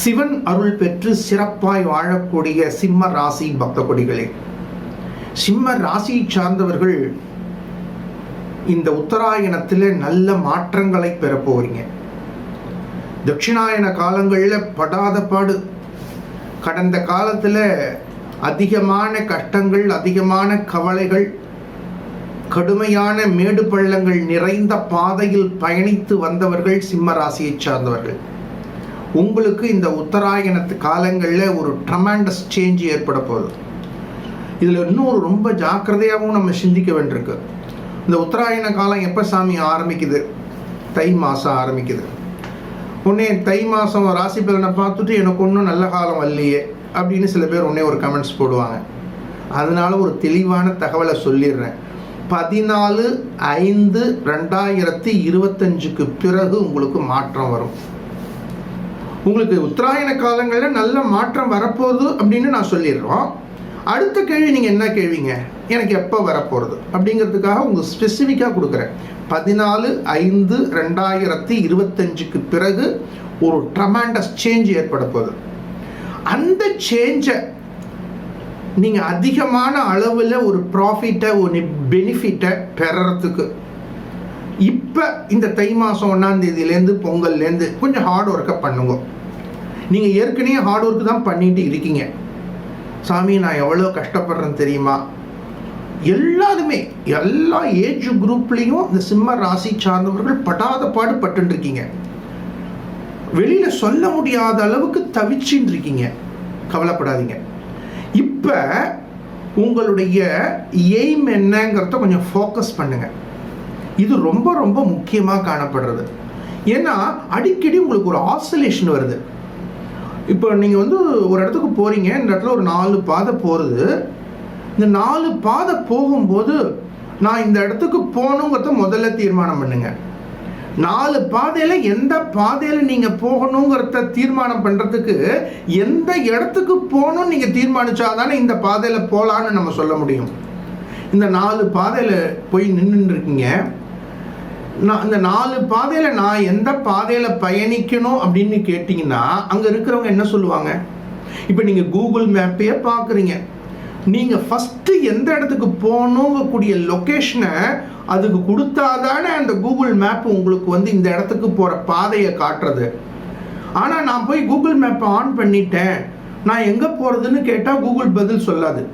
சிவன் அருள் பெற்று சிறப்பாய் வாழக்கூடிய சிம்ம ராசி பக்த கொடிகளே சிம்ம ராசியை சார்ந்தவர்கள் இந்த உத்தராயணத்தில் நல்ல மாற்றங்களை பெற போறீங்க. தட்சிணாயன காலங்களில் படாத பாடு. கடந்த காலத்தில் அதிகமான கஷ்டங்கள் அதிகமான கவலைகள் கடுமையான மேடு பள்ளங்கள் நிறைந்த பாதையில் பயணித்து வந்தவர்கள் சிம்ம ராசியை சார்ந்தவர்கள். உங்களுக்கு இந்த உத்தராயணத்து காலங்களில் ஒரு ட்ரமாண்டஸ் சேஞ்ச் ஏற்பட போகுது. இதில் இன்னும் ஒரு ரொம்ப ஜாக்கிரதையாகவும் நம்ம சிந்திக்க வேண்டியிருக்கு. இந்த உத்தராயண காலம் எப்போ சாமி ஆரம்பிக்குது? தை மாதம் ஆரம்பிக்குது. உடனே தை மாதம் ராசி பலனை பார்த்துட்டு எனக்கு ஒன்றும் நல்ல காலம் வரலையே அப்படின்னு சில பேர் உடனே ஒரு கமெண்ட்ஸ் போடுவாங்க. அதனால ஒரு தெளிவான தகவலை சொல்லிடுறேன். பதினாலு ஐந்து ரெண்டாயிரத்தி இருபத்தஞ்சுக்கு பிறகு உங்களுக்கு மாற்றம் வரும். உங்களுக்கு உத்தராயண காலங்களில் நல்ல மாற்றம் வரப்போகுது அப்படின்னு நான் சொல்லிடுறோம். அடுத்த கேள்வி நீங்கள் என்ன கேள்விங்க? எனக்கு எப்போ வரப்போகிறது அப்படிங்கிறதுக்காக உங்களுக்கு ஸ்பெசிஃபிக்காக கொடுக்குறேன். பதினாலு ஐந்து ரெண்டாயிரத்தி இருபத்தஞ்சுக்கு பிறகு ஒரு ட்ரமாண்டஸ் சேஞ்ச் ஏற்பட போகுது. அந்த சேஞ்சை நீங்கள் அதிகமான அளவில் ஒரு ப்ராஃபிட்டை ஒரு பெனிஃபிட்டை பெறறதுக்கு. இப்போ இந்த தை மாதம் ஒன்றாந்தேதியிலேருந்து பொங்கல்லேருந்து கொஞ்சம் ஹார்ட் ஒர்க்கை பண்ணுங்க. நீங்கள் ஏற்கனவே ஹார்ட் ஒர்க்கு தான் பண்ணிட்டு இருக்கீங்க. சாமி நான் எவ்வளோ கஷ்டப்படுறேன்னு தெரியுமா? எல்லாருமே எல்லா ஏஜ் குரூப்லேயும் இந்த சிம்ம ராசி சார்ந்தவர்கள் படாத பாடு பட்டுருக்கீங்க வெளியில் சொல்ல முடியாத அளவுக்கு தவிச்சுன்னு இருக்கீங்க. கவலைப்படாதீங்க. இப்போ உங்களுடைய எய்ம் என்னங்கிறத கொஞ்சம் ஃபோக்கஸ் பண்ணுங்கள் இது ரொம்ப ரொம்ப முக்கியமாக காணப்படுறது. ஏன்னா அடிக்கடி உங்களுக்கு ஒரு ஆசோலேஷன் வருது. இப்போ நீங்கள் வந்து ஒரு இடத்துக்கு போகிறீங்க இந்த இடத்துல ஒரு நாலு பாதை போகிறது இந்த நாலு பாதை போகும்போது நான் இந்த இடத்துக்கு போகணுங்கிறத முதல்ல தீர்மானம் பண்ணுங்க. நாலு பாதையில் எந்த பாதையில் நீங்கள் போகணுங்கிறத தீர்மானம் பண்ணுறதுக்கு எந்த இடத்துக்கு போகணும்னு நீங்கள் தீர்மானிச்சாதானே இந்த பாதையில் போகலான்னு நம்ம சொல்ல முடியும். இந்த நாலு பாதையில் போய் நின்றுருக்கீங்க நான் இந்த நாலு பாதையில் நான் எந்த பாதையில் பயணிக்கணும் அப்படின்னு கேட்டிங்கன்னா அங்கே இருக்கிறவங்க என்ன சொல்லுவாங்க? இப்போ நீங்கள் கூகுள் மேப்பையே பார்க்குறீங்க நீங்கள் ஃபஸ்ட்டு எந்த இடத்துக்கு போகணுங்கக்கூடிய லொக்கேஷனை அதுக்கு கொடுத்தாதானே அந்த கூகுள் மேப் உங்களுக்கு வந்து இந்த இடத்துக்கு போகிற பாதையை காட்டுறது. ஆனால் நான் போய் கூகுள் மேப்பை ஆன் பண்ணிட்டேன். நான் எங்கே போகிறதுன்னு கேட்டால் கூகுள் பதில் சொல்லாது.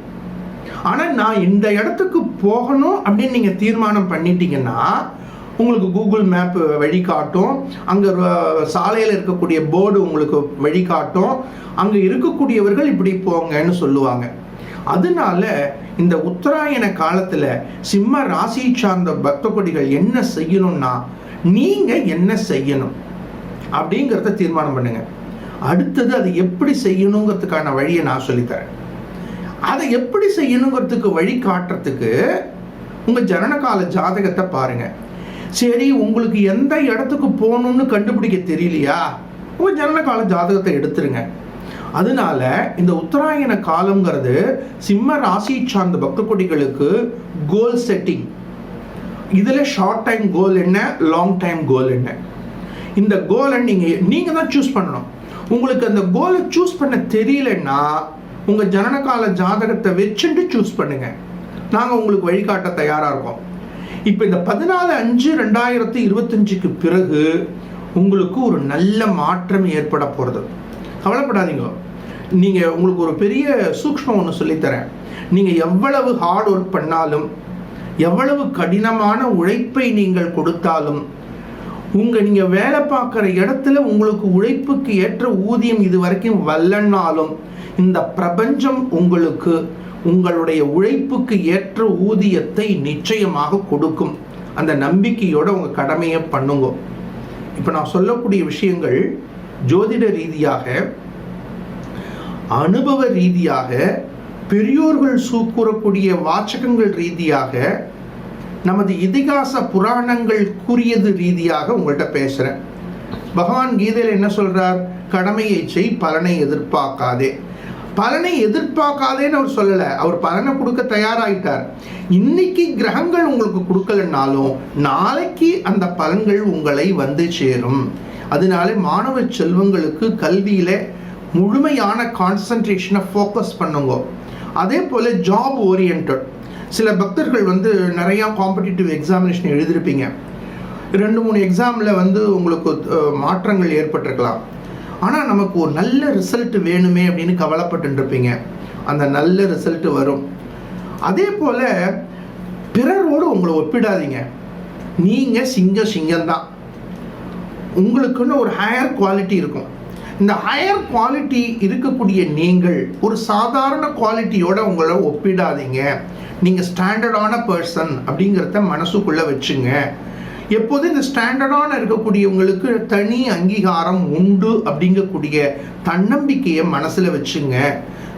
ஆனால் நான் இந்த இடத்துக்கு போகணும் அப்படின்னு நீங்கள் தீர்மானம் பண்ணிட்டீங்கன்னா உங்களுக்கு கூகுள் மேப் வழிகாட்டும். அங்கே சாலையில் இருக்கக்கூடிய போர்டு உங்களுக்கு வழிகாட்டும். அங்கே இருக்கக்கூடியவர்கள் இப்படி போங்கன்னு சொல்லுவாங்க. அதனால இந்த உத்தராயண காலத்தில் சிம்ம ராசி சார்ந்த பக்த கொடிகள் என்ன செய்யணும்னா நீங்கள் என்ன செய்யணும்? அப்படிங்கிறத தீர்மானம் பண்ணுங்க. அடுத்தது அதை எப்படி செய்யணுங்கிறதுக்கான வழியை நான் சொல்லித்தரேன். அதை எப்படி செய்யணுங்கிறதுக்கு வழி காட்டுறதுக்கு உங்கள் ஜனனகால ஜாதகத்தை பாருங்கள் சரி உங்களுக்கு எந்த இடத்துக்கு போகணும்னு கண்டுபிடிக்க தெரியலையா? உங்கள் ஜனனகால ஜாதகத்தை எடுத்துருங்க. அதனால இந்த உத்தராயண காலங்கிறது சிம்ம ராசி சார்ந்த பக்த கொடிகளுக்கு கோல் செட்டிங் இதில் ஷார்ட் டைம் கோல் என்ன லாங் டைம் கோல் என்ன? இந்த கோலை நீங்கள் நீங்கள் தான் சூஸ் பண்ணணும். உங்களுக்கு அந்த கோலை சூஸ் பண்ண தெரியலன்னா உங்கள் ஜனனகால ஜாதகத்தை வச்சுட்டு சூஸ் பண்ணுங்கள் நாங்கள் உங்களுக்கு வழிகாட்ட தயாராக இருக்கோம். இப்போ இந்த பதினாலு அஞ்சு ரெண்டாயிரத்தி இருபத்தஞ்சுக்கு பிறகு உங்களுக்கு ஒரு நல்ல மாற்றம் ஏற்பட போகிறது கவலைப்படாதீங்க. நீங்கள் உங்களுக்கு ஒரு பெரிய சூக்ஷ்மம் ஒன்று சொல்லித்தரேன். நீங்கள் எவ்வளவு ஹார்ட் ஒர்க் பண்ணாலும் எவ்வளவு கடினமான உழைப்பை நீங்கள் கொடுத்தாலும் உங்கள் நீங்கள் வேலை பார்க்குற இடத்துல உங்களுக்கு உழைப்புக்கு ஏற்ற ஊதியம் இது வரைக்கும் வரலன்னாலும் இந்த பிரபஞ்சம் உங்களுக்கு உங்களுடைய உழைப்புக்கு ஏற்ற ஊதியத்தை நிச்சயமாக கொடுக்கும். அந்த நம்பிக்கையோட உங்கள் கடமையை பண்ணுங்க. இப்போ நான் சொல்லக்கூடிய விஷயங்கள் ஜோதிட ரீதியாக அனுபவ ரீதியாக பெரியோர்கள் சூக்கூறக்கூடிய வாச்சகங்கள் ரீதியாக நமது இதிகாச புராணங்கள் கூறியது ரீதியாக உங்கள்கிட்ட பேசுகிறேன் பகவான் கீதையில் என்ன சொல்கிறார் கடமையை செய் பலனை எதிர்பார்க்காதே. பலனை எதிர்பார்க்காதேன்னு அவர் சொல்லலை. அவர் பலனை கொடுக்க தயாராகிட்டார் இன்னைக்கு கிரகங்கள் உங்களுக்கு கொடுக்கலன்னாலும் நாளைக்கு அந்த பலன்கள் உங்களை வந்து சேரும். அதனால மாணவ செல்வங்களுக்கு கல்வியில முழுமையான கான்சன்ட்ரேஷனை ஃபோக்கஸ் பண்ணுங்க. அதே போல் ஜாப் ஓரியன்ட் சில பக்தர்கள் வந்து நிறையா காம்படிட்டிவ் எக்ஸாமினேஷன் எழுதியிருப்பீங்க. ரெண்டு மூணு எக்ஸாமில் வந்து உங்களுக்கு மாற்றங்கள் ஏற்பட்டிருக்கலாம். ஆனால் நமக்கு ஒரு நல்ல ரிசல்ட் வேணுமே அப்படின்னு கவலைப்பட்டுருப்பீங்க. அந்த நல்ல ரிசல்ட் வரும். அதே போல் பிறரோடு உங்களை ஒப்பிடாதீங்க. நீங்கள் சிங்க சிங்கம்தான். உங்களுக்குன்னு ஒரு ஹையர் குவாலிட்டி இருக்கும். இந்த ஹையர் குவாலிட்டி இருக்கக்கூடிய நீங்கள் ஒரு சாதாரண குவாலிட்டியோட உங்களை ஒப்பிடாதீங்க. நீங்கள் ஸ்டாண்டர்டான பர்சன் அப்படிங்கிறத மனசுக்குள்ளே வச்சுங்க. எப்போதும் இந்த ஸ்டாண்டர்டான இருக்கக்கூடியவங்களுக்கு தனி அங்கீகாரம் உண்டு அப்படிங்கக்கூடிய தன்னம்பிக்கையை மனசில் வச்சுங்க.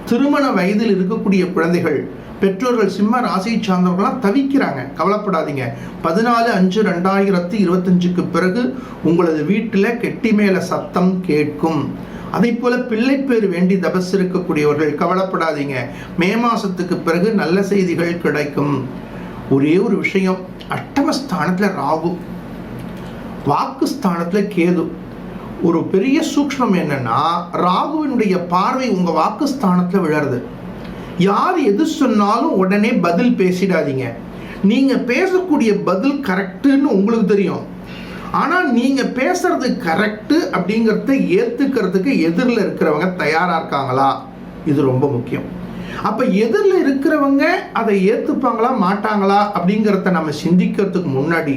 திருமண வயதில் இருக்கக்கூடிய குழந்தைகள் பெற்றோர்கள் சிம்ம ராசியை சார்ந்தவர்களாம் தவிக்கிறாங்க. கவலைப்படாதீங்க. பதினாலு அஞ்சு ரெண்டாயிரத்தி இருபத்தஞ்சுக்கு பிறகு உங்களது வீட்டில் கெட்டி மேல சத்தம் கேட்கும். அதே போல பிள்ளை பேர் வேண்டி தபஸ் இருக்கக்கூடியவர்கள் கவலைப்படாதீங்க. மே மாசத்துக்கு பிறகு நல்ல செய்திகள் கிடைக்கும். ஒரே ஒரு விஷயம் அஷ்டமஸ்தானத்தில் ராகு வாக்கு ஸ்தானத்தில் கேது. ஒரு பெரிய சூக்ஷ்மம் என்னன்னா ராகுவினுடைய பார்வை உங்கள் வாக்கு ஸ்தானத்தில் விழருது யார் எது சொன்னாலும் உடனே பதில் பேசிடாதீங்க. நீங்கள் பேசக்கூடிய பதில் கரெக்டுன்னு உங்களுக்கு தெரியும். ஆனால் நீங்கள் பேசுறது கரெக்டு அப்படிங்கிறத ஏற்றுக்கிறதுக்கு எதிரில் இருக்கிறவங்க தயாராக இருக்காங்களா? இது ரொம்ப முக்கியம். அப்போ எதிரில் இருக்கிறவங்க அதை ஏற்றுப்பாங்களா மாட்டாங்களா அப்படிங்கிறத நம்ம சிந்திக்கிறதுக்கு முன்னாடி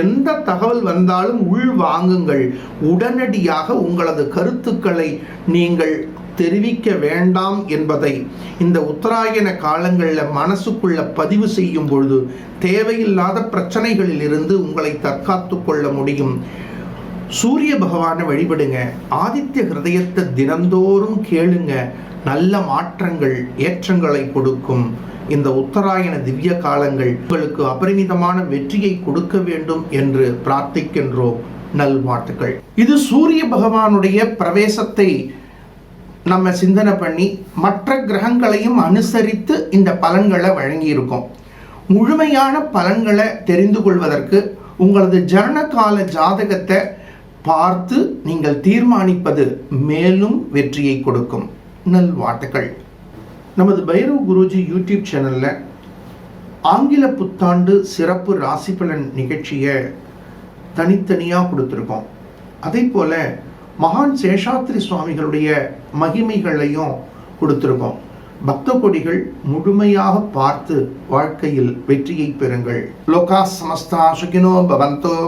எந்த தகவல் வந்தாலும் உள் வாங்குங்கள். உடனடியாக உங்களது கருத்துக்களை நீங்கள் தெரிவிக்க வேண்டாம் என்பதை இந்த உத்தராயண காலங்களில் மனசுக்குள்ள பதிவு செய்யும் பொழுது தேவையில்லாத பிரச்சனைகளில் இருந்து உங்களை தற்காத்து கொள்ள முடியும். சூரிய பகவானை வழிபடுங்க. ஆதித்ய ஹிருதயத்தை தினந்தோறும் கேளுங்க. நல்ல மாற்றங்கள் ஏற்றங்களை கொடுக்கும். இந்த உத்தராயண திவ்ய காலங்கள் உங்களுக்கு அபரிமிதமான வெற்றியை கொடுக்க வேண்டும் என்று பிரார்த்திக்கின்றோம். நல்வாழ்த்துக்கள். இது சூரிய பகவானுடைய பிரவேசத்தை நம்ம சிந்தனை பண்ணி மற்ற கிரகங்களையும் அனுசரித்து இந்த பலன்களை வழங்கியிருக்கோம். முழுமையான பலன்களை தெரிந்து கொள்வதற்கு உங்களது ஜனனகால ஜாதகத்தை பார்த்து நீங்கள் தீர்மானிப்பது மேலும் வெற்றியை கொடுக்கும். நல்வாழ்த்துக்கள் நமது பைரவ் குருஜி யூடியூப் சேனலில் ஆங்கில புத்தாண்டு சிறப்பு ராசி பலன் நிகழ்ச்சியை தனித்தனியாக கொடுத்துருக்கோம். அதே போல் மகான் சேஷாத்ரி சுவாமிகளுடைய மகிமைகளையும் கொடுத்துருக்கோம். பக்த கொடிகள் முழுமையாக பார்த்து வாழ்க்கையில் வெற்றியை பெறுங்கள். லோகா சமஸ்தா சுகினோ பவந்தோ.